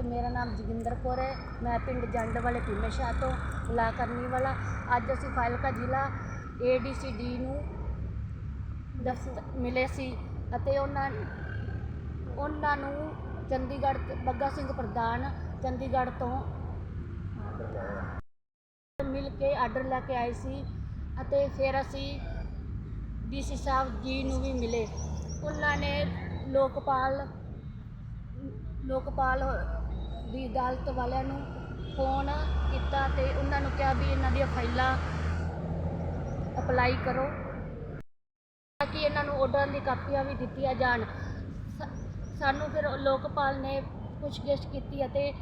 ਤੇ ਮੇਰਾ ਨਾਮ ਜੋਗਿੰਦਰ ਕੌਰ ਹੈ। ਮੈਂ ਪਿੰਡ ਜੰਡ ਵਾਲੇ ਭੀਮੇ ਸ਼ਾਹ ਤੋਂ ਲਾ ਕਰਨੀ ਵਾਲਾ ਅੱਜ ਅਸੀਂ ਫਾਜ਼ਿਲਕਾ ਜ਼ਿਲ੍ਹਾ ਏਡੀਸੀਡੀ ਨੂੰ ਦਸਤ ਮਿਲੇ ਸੀ ਅਤੇ ਉਹਨਾਂ ਉਹਨਾਂ ਨੂੰ ਚੰਡੀਗੜ੍ਹ ਬੱਗਾ ਸਿੰਘ ਪ੍ਰਧਾਨ ਚੰਡੀਗੜ੍ਹ ਤੋਂ ਮਿਲ ਕੇ ਆਰਡਰ ਲੈ ਕੇ ਆਏ ਸੀ ਅਤੇ ਫਿਰ ਅਸੀਂ ਡੀਸੀ ਸਾਹਿਬ ਜੀ ਨੂੰ ਵੀ ਮਿਲੇ। ਉਹਨਾਂ ਨੇ ਲੋਕਪਾਲ ਲੋਕਪਾਲ ਦੀ ਅਦਾਲਤ ਵਾਲਿਆਂ ਨੂੰ ਫੋਨ ਕੀਤਾ ਤੇ ਉਹਨਾਂ ਨੂੰ ਕਿਹਾ ਵੀ ਇਹਨਾਂ ਦੀਆਂ ਫਾਈਲਾਂ ਅਪਲਾਈ ਕਰੋ ਤਾਂ ਕਿ ਇਹਨਾਂ ਨੂੰ ਆਰਡਰਾਂ ਦੀ ਕਾਪੀਆਂ ਵੀ ਦਿੱਤੀਆਂ ਜਾਣ। ਸ, ਸਾਨੂੰ ਫਿਰ ਲੋਕਪਾਲ ਨੇ ਪੁੱਛਗਿੱਛ ਕੀਤੀ ਅਤੇ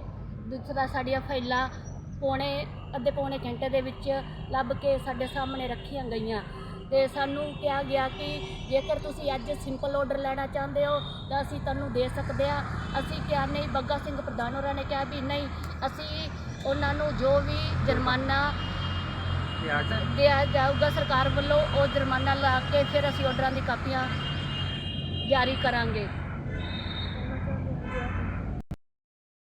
ਦੂਸਰਾ ਸਾਡੀਆਂ ਫਾਈਲਾਂ ਪੌਣੇ, ਅੱਧੇ ਪੌਣੇ ਘੰਟੇ ਦੇ ਵਿੱਚ ਲੱਭ ਕੇ ਸਾਡੇ ਸਾਹਮਣੇ ਰੱਖੀਆਂ ਗਈਆਂ। ਤੇ ਸਾਨੂੰ ਕਿਹਾ ਗਿਆ ਕਿ ਜੇਕਰ ਤੁਸੀਂ ਅੱਜ ਸਿੰਪਲ ਆਰਡਰ ਲੈਣਾ ਚਾਹੁੰਦੇ ਹੋ ਤਾਂ ਅਸੀਂ ਤੁਹਾਨੂੰ ਦੇ ਸਕਦੇ ਹਾਂ। ਅਸੀਂ ਕਿਹਾ ਨਹੀਂ ਬੱਗਾ ਸਿੰਘ ਪ੍ਰਧਾਨ ਹੋਰਾਂ ਨੇ ਕਿਹਾ ਵੀ ਨਹੀਂ ਅਸੀਂ ਉਹਨਾਂ ਨੂੰ ਜੋ ਵੀ ਜੁਰਮਾਨਾ ਦਿਆ ਜਾਊਗਾ ਸਰਕਾਰ ਵੱਲੋਂ ਉਹ ਜੁਰਮਾਨਾ ਲਾ ਕੇ ਫਿਰ ਅਸੀਂ ਆਰਡਰਾਂ ਦੀ ਕਾਪੀਆਂ ਜਾਰੀ ਕਰਾਂਗੇ।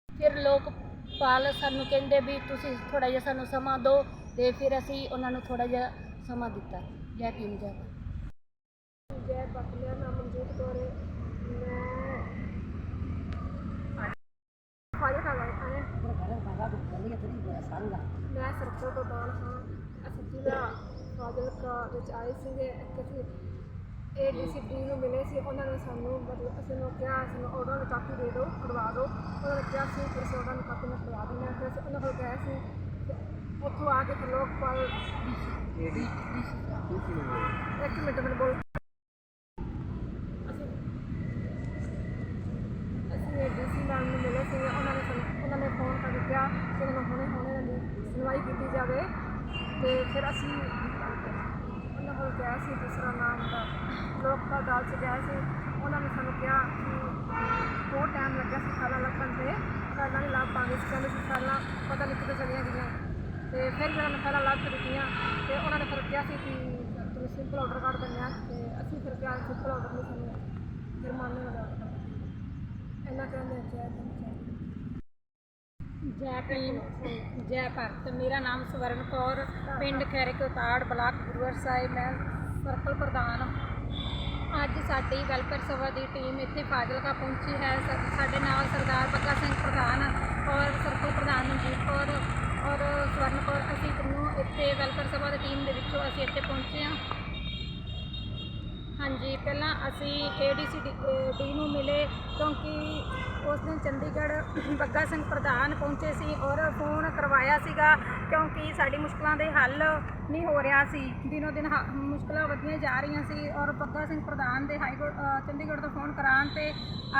ਫਿਰ ਲੋਕਪਾਲ ਸਾਨੂੰ ਕਹਿੰਦੇ ਵੀ ਤੁਸੀਂ ਥੋੜਾ ਜਿਹਾ ਸਾਨੂੰ ਸਮਾਂ ਦਿਓ ਤੇ ਫਿਰ ਅਸੀਂ ਉਹਨਾਂ ਨੂੰ ਥੋੜਾ ਜਿਹਾ ਸਮਾਂ ਦਿੱਤਾ। ਜੈ ਭੀਮ, ਜੈ ਜੈ ਪਤ ਮੇਰਾ ਨਾਮ ਮਨਜੀਤ ਕੌਰ ਹੈ। ਮੈਂ ਫਾਜ਼ਿਲਕਾ ਗਏ ਆਏ ਮੈਂ ਸਰਕਲ ਤੋਂ ਬਾਹਰ ਹਾਂ। ਅਸੀਂ ਜ਼ਿਲ੍ਹਾ ਫਾਜ਼ਿਲਕਾ ਵਿੱਚ ਆਏ ਸੀਗੇ। ਇੱਕ ਅਸੀਂ ਏਡੀਸੀਡੀ ਨੂੰ ਮਿਲੇ ਸੀ। ਉਹਨਾਂ ਨੇ ਸਾਨੂੰ ਮਤਲਬ ਅਸੀਂ ਨੂੰ ਕਿਹਾ, ਸਾਨੂੰ ਉਹਨਾਂ ਨੂੰ ਕਾਪੀ ਦੇ ਦਿਓ ਕਰਵਾ ਦਿਓ। ਉਹਨਾਂ ਨੇ ਕਿਹਾ ਸੀ ਕਿ ਅਸੀਂ ਆਰਡਰ ਕਾਪੀ ਨਾਲ ਕਰਵਾ ਦਿੰਦੇ ਹਾਂ। ਫਿਰ ਅਸੀਂ ਉਹਨਾਂ ਕੋਲ ਗਏ ਸੀ। ਉੱਥੋਂ ਆ ਕੇ ਲੋਕਪਾਲ ਇੱਕ ਮਿੰਟ ਮੈਨੂੰ ਬੋਲ। ਅਸੀਂ ਅਸੀਂ ਡੀਸੀ ਮੈਮ ਨੂੰ ਮਿਲੇ ਸੀ ਉਹਨਾਂ ਨੇ ਸਾਨੂੰ ਉਹਨਾਂ ਨੇ ਫੋਨ ਕਰਕੇ ਕਿਹਾ ਕਿ ਇਹਨਾਂ ਨੂੰ ਹੁਣੇ ਹੁਣੇ ਇਹਨਾਂ ਦੀ ਸੁਣਵਾਈ ਕੀਤੀ ਜਾਵੇ ਤੇ ਫਿਰ ਅਸੀਂ ਉਹਨਾਂ ਕੋਲ ਗਿਆ ਸੀ ਦੂਸਰਾ ਨਾਮ ਦਾ। ਲੋਕਪਾਲ ਅਦਾਲਤ 'ਚ ਗਿਆ ਸੀ। ਉਹਨਾਂ ਨੇ ਸਾਨੂੰ ਕਿਹਾ ਕਿ ਬਹੁਤ ਟਾਈਮ ਲੱਗਿਆ ਸੀ ਸਾਲਾਂ ਲੱਗਣ ਤੇ। ਸਾਲਾਂ ਨਹੀਂ ਲੱਭ ਸੀ ਕਹਿੰਦੇ ਸੀ ਸਾਲਾਂ ਪਤਾ ਨਹੀਂ ਕਿੱਥੇ ਚਲੀਆਂ ਗਈਆਂ। ਤੇ ਫਿਰ ਜਦੋਂ ਮੈਂ ਪਹਿਲਾਂ ਲੱਭ ਦਿੱਤੀਆਂ, ਤੇ ਉਹਨਾਂ ਨੇ ਫਿਰ ਕਿਹਾ ਸੀ ਕਿ ਤੁਸੀਂ ਸਿੰਪਲ ਆਰਡਰ ਕੱਢ ਦਿੰਦੇ ਆ, ਤੇ ਅਸੀਂ ਫਿਰ ਕਿਹਾ ਸਿੰਪਲ ਆਰਡਰ ਨਹੀਂ ਸਾਨੂੰ ਜੁਰਮਾਨੇ ਵਾਲਾ order ਇੰਨਾ ਕਹਿੰਦੇ ਜੈ ਧੰਨ ਜੈ ਭੀਮ, ਜੈ ਭਾਰਤ। ਮੇਰਾ ਨਾਮ ਸਵਰਨ ਕੌਰ, ਪਿੰਡ ਖੈਰੇ ਕੋਤਾੜ ਬਲਾਕ ਗੁਰੂਵਰ ਸਾਹਿਬ। ਮੈਂ ਸਰਕਲ ਪ੍ਰਧਾਨ ਅੱਜ ਸਾਡੀ ਵੈਲਫੇਅਰ ਸਭਾ ਦੀ ਟੀਮ ਇੱਥੇ ਫਾਜ਼ਿਲਕਾ ਪਹੁੰਚੀ ਹੈ। ਸ- ਸਾਡੇ ਨਾਲ ਸਰਦਾਰ ਬੱਗਾ ਸਿੰਘ ਪ੍ਰਧਾਨ ਔਰ ਸਰਕਲ ਪ੍ਰਧਾਨ ਮਨਜੀਤ ਕੌਰ। ਔਰ ਸਵਰਨ ਕੌਰ, ਅਸੀਂ ਤਿੰਨੋਂ ਇੱਥੇ ਵੈਲਫੇਅਰ ਸਭਾ ਦੀ ਟੀਮ ਦੇ ਵਿੱਚੋਂ ਅਸੀਂ ਇੱਥੇ ਪਹੁੰਚੇ ਹਾਂ। ਹਾਂਜੀ, ਪਹਿਲਾਂ ਅਸੀਂ ਏਡੀਸੀ ਡੀ ਨੂੰ ਮਿਲੇ ਕਿਉਂਕਿ ਉਸ ਦਿਨ ਚੰਡੀਗੜ੍ਹ ਬੱਗਾ ਸਿੰਘ ਪ੍ਰਧਾਨ ਪਹੁੰਚੇ ਸੀ ਔਰ ਫੋਨ ਕਰਵਾਇਆ ਸੀਗਾ ਕਿਉਂਕਿ ਸਾਡੀ ਮੁਸ਼ਕਲਾਂ ਦੇ ਹੱਲ ਨਹੀਂ ਹੋ ਰਿਹਾ ਸੀ। ਦਿਨੋ ਦਿਨ ਹ- ਮੁਸ਼ਕਲਾਂ ਵਧੀਆਂ ਜਾ ਰਹੀਆਂ ਸੀ ਔਰ ਬੱਗਾ ਸਿੰਘ ਪ੍ਰਧਾਨ ਦੇ ਹਾਈ ਕੋਰਟ ਚੰਡੀਗੜ੍ਹ ਤੋਂ ਫੋਨ ਕਰਾਉਣ ਤੇ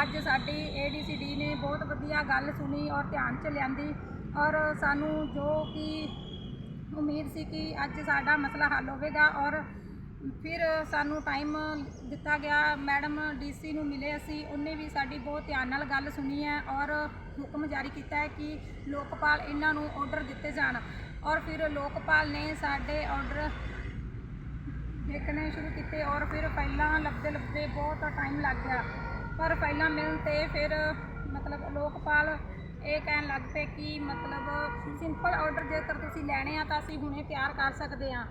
ਅੱਜ ਸਾਡੀ ਏਡੀਸੀ ਡੀ ਨੇ ਬਹੁਤ ਵਧੀਆ ਗੱਲ ਸੁਣੀ ਔਰ ਧਿਆਨ ਚ ਲਿਆਂਦੀ। ਔਰ ਸਾਨੂੰ ਜੋ ਕਿ ਉਮੀਦ ਸੀ ਕਿ ਅੱਜ ਸਾਡਾ ਮਸਲਾ ਹੱਲ ਹੋਵੇਗਾ ਔਰ ਫਿਰ ਸਾਨੂੰ ਟਾਈਮ ਦਿੱਤਾ ਗਿਆ। ਮੈਡਮ ਡੀਸੀ ਨੂੰ ਮਿਲੇ ਅਸੀਂ, ਉਹਨੇ ਵੀ ਸਾਡੀ ਬਹੁਤ ਧਿਆਨ ਨਾਲ ਗੱਲ ਸੁਣੀ ਹੈ ਔਰ ਹੁਕਮ ਜਾਰੀ ਕੀਤਾ ਹੈ ਕਿ ਲੋਕਪਾਲ ਇਹਨਾਂ ਨੂੰ ਆਰਡਰ ਦਿੱਤੇ ਜਾਣ। ਔਰ ਫਿਰ ਲੋਕਪਾਲ ਨੇ ਸਾਡੇ ਆਰਡਰ ਦੇਖਣੇ ਸ਼ੁਰੂ ਕੀਤੇ ਔਰ ਫਿਰ ਪਹਿਲਾਂ ਲੱਭਦੇ ਲੱਭਦੇ ਬਹੁਤ ਟਾਈਮ ਲੱਗ ਗਿਆ। ਪਰ ਪਹਿਲਾਂ ਮਿਲਣ ਤੇ ਫਿਰ ਮਤਲਬ ਲੋਕਪਾਲ ਇਹ ਕਹਿਣ ਲੱਗ ਪਏ ਕਿ ਮਤਲਬ ਸਿੰਪਲ ਆਰਡਰ ਜੇਕਰ ਤੁਸੀਂ ਲੈਣੇ ਆ ਤਾਂ ਅਸੀਂ ਹੁਣੇ ਤਿਆਰ ਕਰ ਸਕਦੇ ਹਾਂ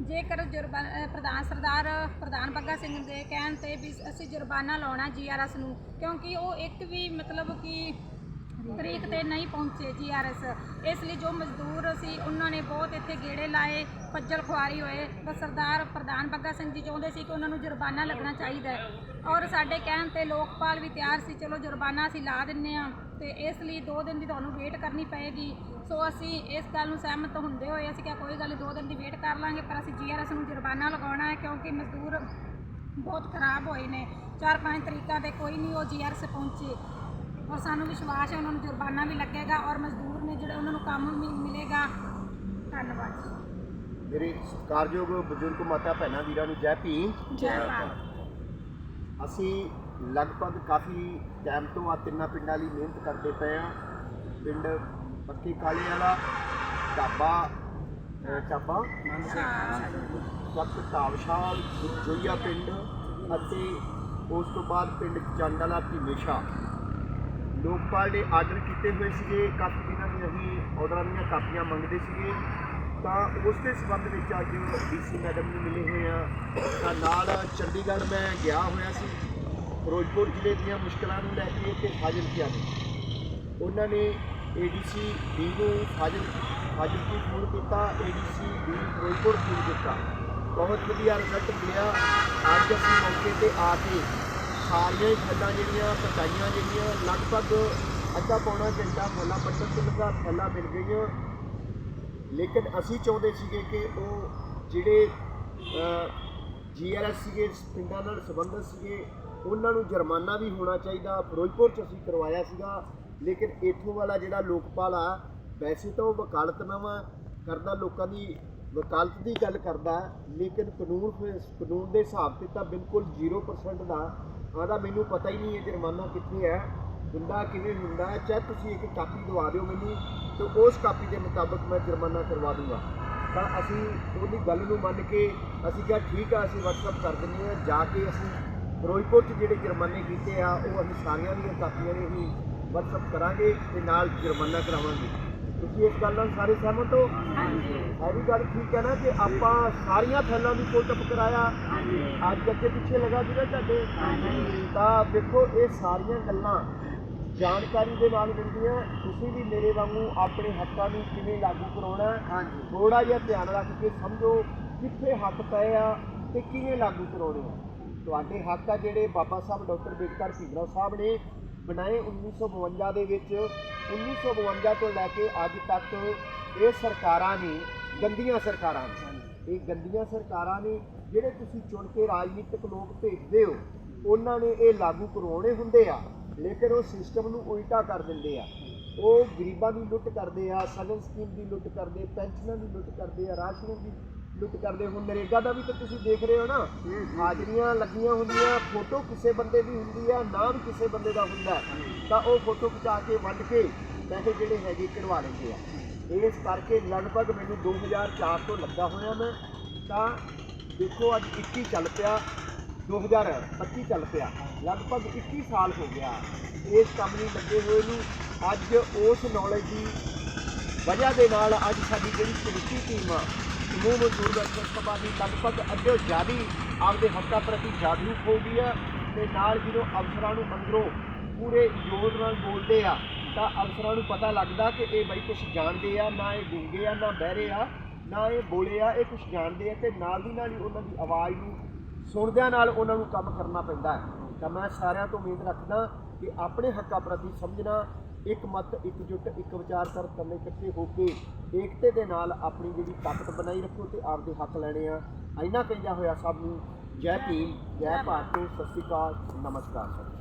ਜੇਕਰ ਜੁਰਬਾ ਪ੍ਰਧਾਨ ਸਰਦਾਰ ਪ੍ਰਧਾਨ ਬੱਗਾ ਸਿੰਘ ਦੇ ਕਹਿਣ ਤੇ ਵੀ ਅਸੀਂ ਜੁਰਬਾਨਾ ਲਾਉਣਾ ਜੀਆਰਐਸ ਨੂੰ, ਕਿਉਂਕਿ ਉਹ ਇੱਕ ਵੀ ਮਤਲਬ ਕਿ ਤਰੀਕ ਤੇ ਨਹੀਂ ਪਹੁੰਚੇ ਜੀਆਰਐਸ ਇਸ ਲਈ ਜੋ ਮਜ਼ਦੂਰ ਸੀ, ਉਹਨਾਂ ਨੇ ਬਹੁਤ ਇੱਥੇ ਗੇੜੇ ਲਾਏ, ਖੱਜਲ ਖੁਆਰੀ ਹੋਏ। ਬਸ ਸਰਦਾਰ ਪ੍ਰਧਾਨ ਬੱਗਾ ਸਿੰਘ ਜੀ ਚਾਹੁੰਦੇ ਸੀ ਕਿ ਉਹਨਾਂ ਨੂੰ ਜੁਰਬਾਨਾ ਲੱਗਣਾ ਚਾਹੀਦਾ ਔਰ ਸਾਡੇ ਕਹਿਣ ਤੇ ਲੋਕਪਾਲ ਵੀ ਤਿਆਰ ਸੀ, ਚਲੋ ਜੁਰਬਾਨਾ ਅਸੀਂ ਲਾ ਦਿੰਨੇ ਆ। ਤੇ ਇਸ ਲਈ 2 ਦਿਨ ਦੀ ਤੁਹਾਨੂੰ ਵੇਟ ਕਰਨੀ ਪਏਗੀ। ਸੋ ਅਸੀਂ ਇਸ ਗੱਲ ਨੂੰ ਸਹਿਮਤ ਹੁੰਦੇ ਹੋਏ ਅਸੀਂ ਕਿਹਾ ਕੋਈ ਗੱਲ ਨਹੀਂ 2 ਦਿਨ ਦੀ ਵੇਟ ਕਰ ਲਾਂਗੇ ਪਰ ਅਸੀਂ ਜੀਆਰਐਸ ਨੂੰ ਜੁਰਮਾਨਾ ਲਗਾਉਣਾ ਹੈ ਕਿਉਂਕਿ ਮਜ਼ਦੂਰ ਬਹੁਤ ਖਰਾਬ ਹੋਏ ਨੇ। 4-5 ਤਰੀਕਾਂ ਤੇ ਕੋਈ ਨਹੀਂ ਉਹ ਜੀਆਰਐਸ ਪਹੁੰਚੇ। ਔਰ ਸਾਨੂੰ ਵਿਸ਼ਵਾਸ ਹੈ ਉਹਨਾਂ ਨੂੰ ਜੁਰਮਾਨਾ ਵੀ ਲੱਗੇਗਾ ਔਰ ਮਜ਼ਦੂਰ ਨੇ ਜਿਹੜੇ ਉਹਨਾਂ ਨੂੰ ਕੰਮ ਵੀ ਮਿਲੇਗਾ। ਧੰਨਵਾਦ। ਜੀ ਮੇਰੇ ਸਤਿਕਾਰਯੋਗ ਬਜ਼ੁਰਗ ਮਾਤਾ ਭੈਣਾਂ ਵੀਰਾਂ ਨੂੰ ਜੈ ਭੀਮ। ਜੈ ਭਾਰਤ। ਅਸੀਂ ਲਗਭਗ ਕਾਫੀ ਟਾਈਮ ਤੋਂ ਆ ਤਿੰਨਾਂ ਪਿੰਡਾਂ ਲਈ ਮਿਹਨਤ ਕਰਦੇ ਪਏ ਆ। ਪਿੰਡ ਪੱਕੇ ਕਾਲੇ ਵਾਲਾ, ਢਾਬਾ, ਅਹ ਵਕਤ ਤਾਵਸ਼ਾਲ ਜੋਈਆ ਪਿੰਡ ਅਤੇ ਉਸ ਤੋਂ ਬਾਅਦ ਪਿੰਡ ਚੰਡਲਾ ਭੀਮੇਸ਼ਾ ਲੋਕਪਾਲ ਨੇ ਆਰਡਰ ਕੀਤੇ ਹੋਏ ਸੀਗੇ, ਕਾਫੀ ਦਿਨਾਂ ਦੀ ਅਸੀਂ ਆਰਡਰਾਂ ਦੀਆਂ ਕਾਪੀਆਂ ਮੰਗਦੇ ਸੀਗੇ। ਤਾਂ ਉਸ ਦੇ ਸੰਬੰਧ ਵਿੱਚ ਅੱਜ ਡੀਸੀ ਮੈਡਮ ਨੂੰ ਮਿਲੇ ਹੋਏ ਆ। ਤਾਂ ਨਾਲ ਚੰਡੀਗੜ੍ਹ ਮੈਂ ਗਿਆ ਹੋਇਆ ਸੀ। ਫਿਰੋਜ਼ਪੁਰ ਜ਼ਿਲ੍ਹੇ ਦੀਆਂ ਮੁਸ਼ਕਲਾਂ ਨੂੰ ਲੈ ਕੇ ਤੇ ਫਾਜ਼ਿਲਕਾ ਨੂੰ। ਉਹਨਾਂ ਨੇ ਏਡੀਸੀ ਡੀ ਨੂੰ ਫਾਜ਼ਿਲ, ਫਾਜ਼ਿਲਕੀ ਫੋਨ ਕੀਤਾ ਏਡੀਸੀ ਡੀ ਫਿਰੋਜ਼ਪੁਰ ਫੋਨ ਕੀਤਾ। ਬਹੁਤ ਵਧੀਆ ਰਿਜ਼ਲਟ ਮਿਲਿਆ। ਅੱਜ ਅਸੀਂ ਮੌਕੇ ਤੇ ਆ ਕੇ ਸਾਰੀਆਂ ਹੀ ਫੈਲਾਂ ਜਿਹੜੀਆਂ ਪਕਾਈਆਂ ਜਿਹੜੀਆਂ, ਲਗਭਗ ਅੱਧਾ ਪੌਣਾ ਘੰਟਾ ਫੈਲਾਂ ਪੱਟਣ ਤੋਂ ਲਗਾ ਫੈਲਾਂ ਮਿਲ ਗਈਆਂ। ਲੇਕਿਨ ਅਸੀਂ ਚਾਹੁੰਦੇ ਸੀਗੇ ਕਿ ਉਹ ਜਿਹੜੇ ਜੀਆਰਐਸ ਸੀਗੇ, ਪਿੰਡਾਂ ਨਾਲ ਸੰਬੰਧਿਤ ਸੀਗੇ ਉਹਨਾਂ ਨੂੰ ਜੁਰਮਾਨਾ ਵੀ ਹੋਣਾ ਚਾਹੀਦਾ। ਫਿਰੋਜ਼ਪੁਰ ਚ ਅਸੀਂ ਕਰਵਾਇਆ ਸੀਗਾ। ਲੇਕਿਨ ਇੱਥੋਂ ਵਾਲਾ ਜਿਹੜਾ ਲੋਕਪਾਲ ਆ, ਵੈਸੇ ਤਾਂ ਉਹ ਵਕਾਲਤਨਾਮਾ ਕਰਦਾ, ਲੋਕਾਂ ਦੀ ਵਕਾਲਤ ਦੀ ਗੱਲ ਕਰਦਾ। ਲੇਕਿਨ ਕਾਨੂੰਨ ਫਿਰ- ਕਾਨੂੰਨ ਦੇ ਹਿਸਾਬ ਤੇ ਤਾਂ ਬਿਲਕੁਲ 0% ਦਾ। ਆਦਾ ਮੈਨੂੰ ਪਤਾ ਹੀ ਨਹੀਂ ਹੈ ਜੁਰਮਾਨਾ ਕਿੱਥੇ ਹੈ। ਹੁੰਦਾ ਕਿਵੇਂ ਹੁੰਦਾ ਹੈ। ਚਾਹੇ ਤੁਸੀਂ ਇੱਕ ਕਾਪੀ ਦਵਾ ਦਿਓ ਮੈਨੂੰ, ਤੇ ਉਸ ਕਾਪੀ ਦੇ ਮੁਤਾਬਕ ਮੈਂ ਜੁਰਮਾਨਾ ਕਰਵਾ ਦੂੰਗਾ। ਤਾਂ ਅਸੀਂ ਉਹਦੀ ਗੱਲ ਨੂੰ ਮੰਨ ਕੇ ਅਸੀਂ ਕਿਹਾ, ਠੀਕ ਆ, ਅਸੀਂ WhatsApp ਕਰ ਦਿੰਦੇ ਆ ਜਾ ਕੇ ਅਸੀਂ ਫਿਰੋਜ਼ਪੁਰ 'ਚ ਜਿਹੜੇ ਜੁਰਮਾਨੇ ਕੀਤੇ ਆ ਉਹ ਅਸੀਂ ਸਾਰੀਆਂ ਦੀਆਂ ਕਾਪੀਆਂ ਨੇ ਹੀ WhatsApp ਕਰਾਂਗੇ ਤੇ ਨਾਲ ਜੁਰਮਾਨਾ ਕਰਾਵਾਂਗੇ। ਤੁਸੀਂ ਇਸ ਗੱਲ ਨਾਲ ਸਾਰੇ ਸਹਿਮਤ ਹੋ? ਹਾਂਜੀ। ਵੀ ਗੱਲ ਠੀਕ ਹੈ ਨਾ ਕਿ ਆਪਾਂ ਸਾਰੀਆਂ ਫੈਲਾਂ ਦੀ ਕੋਲ ਟਪ ਕਰਾਇਆ ਅੱਜ ਅੱਗੇ ਪਿੱਛੇ ਲਗਾ ਜਿਹੜਾ ਤੁਹਾਡੇ। ਤਾਂ ਦੇਖੋ ਇਹ ਸਾਰੀਆਂ ਗੱਲਾਂ ਜਾਣਕਾਰੀ ਦੇ ਨਾਲ ਮਿਲਦੀਆਂ। ਤੁਸੀਂ ਵੀ ਮੇਰੇ ਵਾਂਗੂ ਆਪਣੇ ਹੱਕਾਂ ਨੂੰ ਕਿਵੇਂ ਲਾਗੂ ਕਰਾਉਣਾ ਹਾਂਜੀ। ਥੋੜਾ ਜਿਹਾ ਧਿਆਨ ਰੱਖ ਕੇ ਸਮਝੋ ਕਿੱਥੇ ਹੱਕ ਪਏ ਆ ਤੇ ਕਿਵੇਂ ਲਾਗੂ ਕਰਾਉਣੇ ਆ। ਤੁਹਾਡੇ ਹੱਕ ਆ ਜਿਹੜੇ ਬਾਬਾ ਸਾਹਿਬ, ਡਾਕਟਰ ਬੇਦਕਰ ਭੀਮਰਾਓ ਸਾਹਿਬ ਨੇ ਬਣਾਏ 1952 ਦੇ ਵਿੱਚ। 1952 ਤੋਂ ਲੈ ਕੇ ਅੱਜ ਤੱਕ ਇਹ ਸਰਕਾਰਾਂ ਨੇ, ਗੰਦੀਆਂ ਸਰਕਾਰਾਂ ਨੇ, ਇਹ ਗੰਦੀਆਂ ਸਰਕਾਰਾਂ ਨੇ ਜਿਹੜੇ ਤੁਸੀਂ ਚੁਣ ਕੇ ਰਾਜਨੀਤਿਕ ਲੋਕ ਭੇਜਦੇ ਹੋ, ਉਹਨਾਂ ਨੇ ਇਹ ਲਾਗੂ ਕਰਵਾਉਣੇ ਹੁੰਦੇ ਆ, ਲੇਕਿਨ ਉਹ ਸਿਸਟਮ ਨੂੰ ਉਲਟਾ ਕਰ ਦਿੰਦੇ ਆ। ਉਹ ਗਰੀਬਾਂ ਦੀ ਲੁੱਟ ਕਰਦੇ ਆ, ਸਗਨ ਸਕੀਮ ਦੀ ਲੁੱਟ ਕਰਦੇ, ਪੈਨਸ਼ਨਾਂ ਦੀ ਲੁੱਟ ਕਰਦੇ ਆ, ਰਾਸ਼ਨ ਦੀ ਲੁੱਟ ਕਰਦੇ ਹੁਣ ਨਰੇਗਾ ਦਾ ਵੀ ਤਾਂ ਤੁਸੀਂ ਦੇਖ ਰਹੇ ਹੋ ਨਾ ਹਾਜ਼ਰੀਆਂ ਲੱਗੀਆਂ ਹੁੰਦੀਆਂ ਫੋਟੋ ਕਿਸੇ ਬੰਦੇ ਦੀ ਹੁੰਦੀ ਆ ਨਾਮ ਕਿਸੇ ਬੰਦੇ ਦਾ ਹੁੰਦਾ ਤਾਂ ਉਹ ਫੋਟੋ ਖਿਚਾ ਕੇ ਵੰਡ ਕੇ ਪੈਸੇ ਜਿਹੜੇ ਹੈਗੇ ਕਢਵਾ ਲੈਂਦੇ ਆ। ਇਸ ਕਰਕੇ ਲਗਭਗ ਮੈਨੂੰ 2004 ਤੋਂ ਲੱਗਾ ਹੋਇਆ ਮੈਂ। ਤਾਂ ਦੇਖੋ ਅੱਜ 21 ਚੱਲ ਪਿਆ 2025 ਚੱਲ ਪਿਆ। ਲਗਭਗ 21 ਸਾਲ ਹੋ ਗਿਆ। ਇਸ ਕੰਮ ਨੂੰ ਲੱਗੇ ਹੋਏ ਨੂੰ। ਅੱਜ ਉਸ ਨੌਲੇਜ ਦੀ ਵਜ੍ਹਾ ਦੇ ਨਾਲ ਅੱਜ ਸਾਡੀ ਜਿਹੜੀ ਸਮੁੱਚੀ ਟੀਮ ਆ ਸਮੂਹ ਮਜ਼ਦੂਰ ਵਰਕਰ ਸਭਾ ਦੀ ਲਗਭਗ ਅੱਧੇ ਜ਼ਿਆਦੀ ਆਪਦੇ ਹੱਕਾਂ ਪ੍ਰਤੀ ਜਾਗਰੂਕ ਹੋ ਗਈ ਆ ਤੇ ਨਾਲ ਜਦੋਂ ਅਫਸਰਾਂ ਨੂੰ ਅੰਦਰੋਂ ਪੂਰੇ ਜ਼ੋਰ ਨਾਲ ਬੋਲਦੇ ਆ, ਤਾਂ ਅਫਸਰਾਂ ਨੂੰ ਪਤਾ ਲੱਗਦਾ ਕਿ ਇਹ ਬਈ ਕੁਝ ਜਾਣਦੇ ਆ, ਨਾ ਇਹ ਗੂੰਗੇ ਆ, ਨਾ ਬਹਿਰੇ ਆ, ਨਾ ਇਹ ਬੋਲੇ ਆ, ਇਹ ਕੁਝ ਜਾਣਦੇ ਆ ਤੇ ਨਾਲ ਦੀ ਨਾਲ ਹੀ ਉਹਨਾਂ ਦੀ ਆਵਾਜ਼ ਨੂੰ ਸੁਣਦਿਆਂ ਨਾਲ ਉਹਨਾਂ ਨੂੰ ਕੰਮ ਕਰਨਾ ਪੈਂਦਾ ਹੈ। ਤਾਂ ਮੈਂ ਸਾਰਿਆਂ ਤੋਂ ਉਮੀਦ ਰੱਖਦਾ ਕਿ ਆਪਣੇ ਹੱਕਾਂ ਪ੍ਰਤੀ ਸਮਝਣਾ ਇੱਕ ਮਤ ਇੱਕਜੁੱਟ ਇੱਕ ਵਿਚਾਰ ਕਰ ਕਰਨੇ ਇਕੱਠੇ ਹੋ ਕੇ ਏਕਤੇ ਦੇ ਨਾਲ ਆਪਣੀ ਜਿਹੜੀ ਤਾਕਤ ਬਣਾਈ ਰੱਖੋ ਤੇ ਆਪਦੇ ਹੱਕ ਲੈਣੇ ਆ। ਇੰਨਾ ਕਹਿੰਦਾ ਹੋਇਆ ਸਭ ਨੂੰ, ਜੈ ਭੀਮ, ਜੈ ਭਾਰਤ, ਸਤਿ ਸ਼੍ਰੀ ਅਕਾਲ, ਨਮਸਕਾਰ ਸਰ।